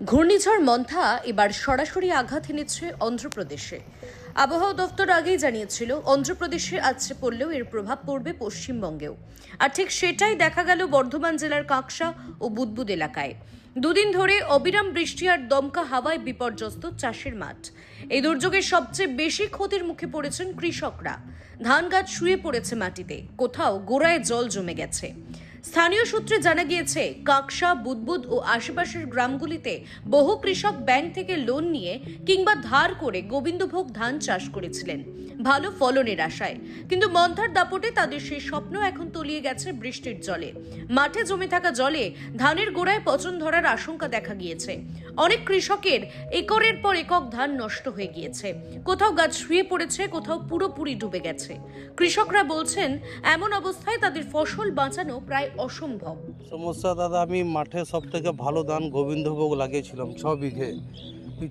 ঘূর্ণিঝড় মন্থা এবার সরাসরি আঘাত এনেছে অন্ধ্রপ্রদেশে। আবহাওয়া দপ্তর আগেই জানিয়েছিল, অন্ধ্রপ্রদেশে আছড়ে পড়লেও এর প্রভাব পড়বে পশ্চিমবঙ্গেও। আর ঠিক সেটাই দেখা গেল বর্ধমান জেলার কাঁকসা ও বুদবুদ এলাকায়। দুদিন ধরে অবিরাম বৃষ্টি আর দমকা হাওয়ায় বিপর্যস্ত চাষের মাঠ। এই দুর্যোগে সবচেয়ে বেশি ক্ষতির মুখে পড়েছেন কৃষকরা। ধান গাছ শুয়ে পড়েছে মাটিতে, কোথাও গোড়ায় জল জমে গেছে। স্থানীয় সূত্রে জানা গিয়েছে, কাকসা, বুদবুদ ও আশেপাশের গ্রামগুলিতে বহু কৃষক ব্যাংক থেকে লোন নিয়ে কিংবা ধার করে গোবিন্দভোগ ধান চাষ করেছিলেন। ভালো ফলনের আশায়। কিন্তু মন্থার দাপটে তাদের সেই স্বপ্ন এখন তলিয়ে গেছে বৃষ্টির জলে। মাঠে জমে থাকা জলে ধানের গোড়ায় পচন ধরার আশঙ্কা দেখা গিয়েছে। অনেক কৃষকের একরের পর একক ধান নষ্ট হয়ে গিয়েছে। কোথাও গাছ শুয়ে পড়েছে, কোথাও পুরোপুরি ডুবে গেছে। কৃষকরা বলছেন, এমন অবস্থায় তাদের ফসল বাঁচানো প্রায় অসম্ভব। সমস্যা দাদা, আমি মাঠে সব থেকে ভালো ধান গোবিন্দভোগ লাগিয়েছিলাম, ছ বিঘে।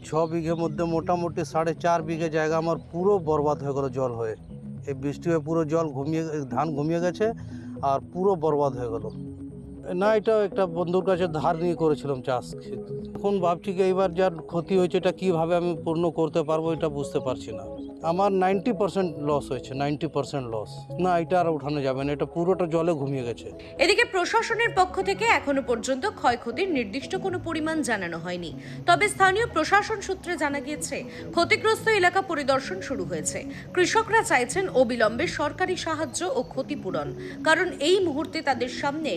ছ বিঘে মধ্যে মোটামুটি সাড়ে চার বিঘে জায়গা আমার পুরো বরবাদ হয়ে গেল জল হয়ে। এই বৃষ্টি হয়ে পুরো জল ঘুমিয়ে, ধান ঘুমিয়ে গেছে আর পুরো বরবাদ হয়ে গেল। না, এটা একটা বন্ধুর কাছে ধার নিয়ে করেছিলাম চাষ এখন ভাবছি কি এইবার যার ক্ষতি হয়েছে এটা কীভাবে আমি পূর্ণ করতে পারব এটা বুঝতে পারছি না। আমার নাইনটি পার্সেন্ট লস হয়েছে, নাইনটি পার্সেন্ট লস না, এটা আর উঠানো যাবে না, এটা পুরোটা জলে ঘুমিয়ে গেছে। এদিকে প্রশাসনের পক্ষ থেকে এখনও পর্যন্ত ক্ষয়ক্ষতির নির্দিষ্ট কোনো পরিমাণ জানানো হয়নি। তবে স্থানীয় প্রশাসন সূত্রে জানা গিয়েছে, ক্ষতিগ্রস্ত এলাকা পরিদর্শন শুরু হয়েছে। কৃষকরা চাইছেন অবিলম্বে সরকারি সাহায্য ও ক্ষতিপূরণ, কারণ এই মুহূর্তে তাদের সামনে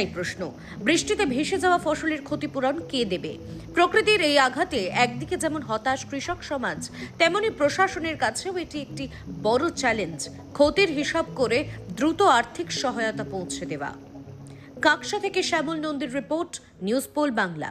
একটাই প্রশ্ন। বৃষ্টিতে ভেসে যাওয়া ফসলের ক্ষতিপূরণ কে দেবে? প্রকৃতির এই আঘাতে একদিকে যেমন হতাশ কৃষক সমাজ, তেমনি প্রশাসনের কাছেও এটি একটি বড় চ্যালেঞ্জ ক্ষতির হিসাব করে দ্রুত আর্থিক সহায়তা পৌঁছে দেওয়া। কাকসা থেকে শ্যামল নন্দীর রিপোর্ট, নিউজ পোল বাংলা।